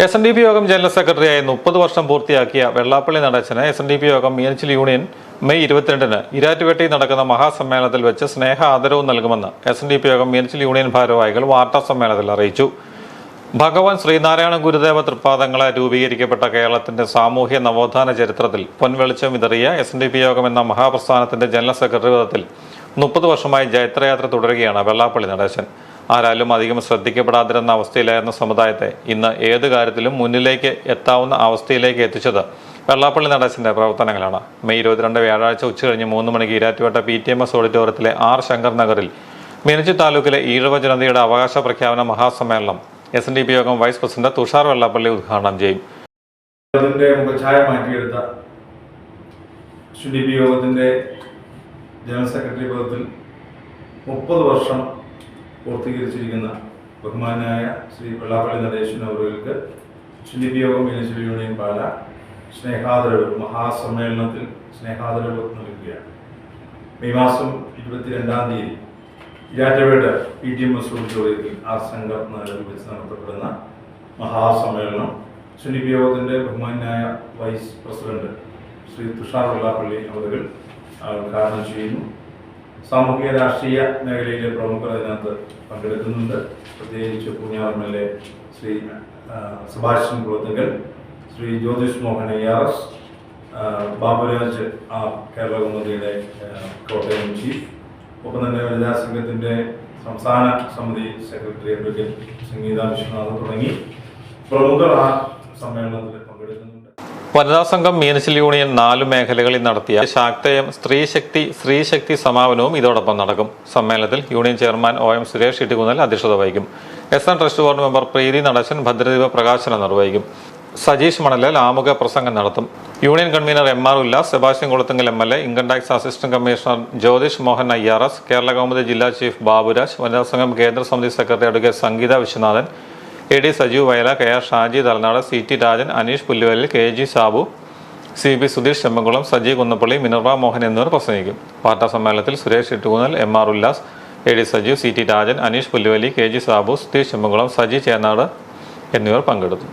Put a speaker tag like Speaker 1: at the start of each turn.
Speaker 1: S N D P യോഗം general സെക്രട്ടറിയായി മുപ്പത് വർഷം പൂർത്തിയാക്കിയ വെള്ളാപ്പള്ളി നടേശന് എസ് എൻ ഡി പി യോഗം മീനച്ചിൽ യൂണിയൻ മെയ് ഇരുപത്തിരണ്ടിന് ഇരാറ്റുപേട്ടയിൽ നടക്കുന്ന മഹാസമ്മേളനത്തിൽ വെച്ച് സ്നേഹ ആദരവും നൽകുമെന്ന് എസ് എൻ ഡി പി യോഗം മീനച്ചിൽ യൂണിയൻ ഭാരവാഹികൾ വാർത്താ സമ്മേളനത്തിൽ അറിയിച്ചു. ഭഗവാൻ ശ്രീനാരായണ ഗുരുദേവ തൃപ്പാദങ്ങളെ രൂപീകരിക്കപ്പെട്ട കേരളത്തിന്റെ സാമൂഹ്യ നവോത്ഥാന ചരിത്രത്തിൽ പൊൻവെളിച്ചം വിതറിയ എസ് എൻ ഡി പി യോഗം എന്ന മഹാപ്രസ്ഥാനത്തിന്റെ ജനറൽ സെക്രട്ടറി പദത്തിൽ മുപ്പത് വർഷമായി ജൈത്രയാത്ര തുടരുകയാണ് വെള്ളാപ്പള്ളി നടേശൻ. ആരാലും അധികം ശ്രദ്ധിക്കപ്പെടാതിരുന്ന അവസ്ഥയിലായിരുന്ന സമുദായത്തെ. ഇന്ന് ഏത് കാര്യത്തിലും മുന്നിലേക്ക് എത്താവുന്ന അവസ്ഥയിലേക്ക് എത്തിച്ചത് വെള്ളാപ്പള്ളി നടേശന്റെ പ്രവർത്തനങ്ങളാണ്. മെയ് ഇരുപത്തിരണ്ട് വ്യാഴാഴ്ച ഉച്ചകഴിഞ്ഞ് മൂന്ന് മണിക്ക് Erattupetta P T M S ഓഡിറ്റോറിയത്തിലെ R Shankar നഗറിൽ മിനച്ചി താലൂക്കിലെ ഈഴവ ജനതയുടെ അവകാശ പ്രഖ്യാപന മഹാസമ്മേളനം എസ് എൻ ഡി പി യോഗം വൈസ് പ്രസിഡന്റ് തുഷാർ വെള്ളാപ്പള്ളി ഉദ്ഘാടനം ചെയ്യും.
Speaker 2: യോഗത്തിന്റെ ജനറൽ സെക്രട്ടറി പദത്തിൽ മുപ്പത് വർഷം പൂർത്തീകരിച്ചിരിക്കുന്ന ബഹുമാനായ ശ്രീ വെള്ളാപ്പള്ളി നടേശൻ അവർക്ക് ശില്പിയോഗം മീനശ്വരി യൂണിയൻ പാല സ്നേഹാദരവ് മഹാസമ്മേളനത്തിൽ സ്നേഹാദരവ് നൽകുകയാണ് മെയ് മാസം ഇരുപത്തിരണ്ടാം തീയതി Erattupetta P T M S ഓഡിറ്റോറിയത്തിൽ ആ സംഘം വെച്ച് നടത്തപ്പെടുന്ന മഹാസമ്മേളനം ശില്പിയോഗത്തിന്റെ ബഹുമാനായ വൈസ് പ്രസിഡന്റ് ശ്രീ തുഷാർ വെള്ളാപ്പള്ളി അവർ ഉദ്ഘാടനം ചെയ്യുന്നു. സാമൂഹിക രാഷ്ട്രീയ മേഖലയിലെ പ്രമുഖർ അതിനകത്ത് പങ്കെടുക്കുന്നുണ്ട്. പ്രത്യേകിച്ച് Poonjar M L A Shri Subhash Sebastian Kulathunkal Shri Jyothish Mohan I R S Baburaj R Kerala കൗമുദിയുടെ Kottayam chief ഒപ്പം തന്നെ വനിതാ സംഘത്തിന്റെ സംസ്ഥാന സമിതി സെക്രട്ടറി അഡ്വക്കേറ്റ് സംഗീത വിശ്വനാഥ് തുടങ്ങി. പ്രമുഖർ ആ സമ്മേളനത്തിൽ പങ്കെടുക്കുന്നുണ്ട്.
Speaker 1: വനിതാ സംഘം മീനച്ചിൽ യൂണിയൻ നാലു മേഖലകളിൽ നടത്തിയ ശാക്തയം സ്ത്രീശക്തി സ്ത്രീശക്തി സമാപനവും ഇതോടൊപ്പം നടക്കും. സമ്മേളനത്തിൽ union chairman O M Suresh Ittukunnal അധ്യക്ഷത വഹിക്കും. S N trust board member Preethi Natesan ഭദ്രദീപ പ്രകാശനം നിർവഹിക്കും. സജീഷ് മണലൽ ആമുഖ പ്രസംഗം നടത്തും. Union convenor M R Ullas Sebastian Kulathunkal M L A income tax assistant commissioner Jyothish Mohan I R S Kerala Kaumudi ജില്ലാ chief Baburaj വനിതാ സംഘം കേന്ദ്ര സമിതി secretary advocate Sangeetha Viswanathan A D Sajeev Vayala K R Shaji Thalanad C T Rajan Aneesh Pulluvelil K G Sabu C P Sudheesh Chemmakulam Saji Kunnappally Minerva Mohan എന്നിവർ പ്രസംഗിക്കും. വാർത്താ സമ്മേളനത്തിൽ Suresh Ittukunnal M R Ullas A D Sajeev C T Rajan Aneesh Pulluvali K G Sabu Sudheesh Chemmakulam Saji Chennad എന്നിവർ പങ്കെടുത്തു.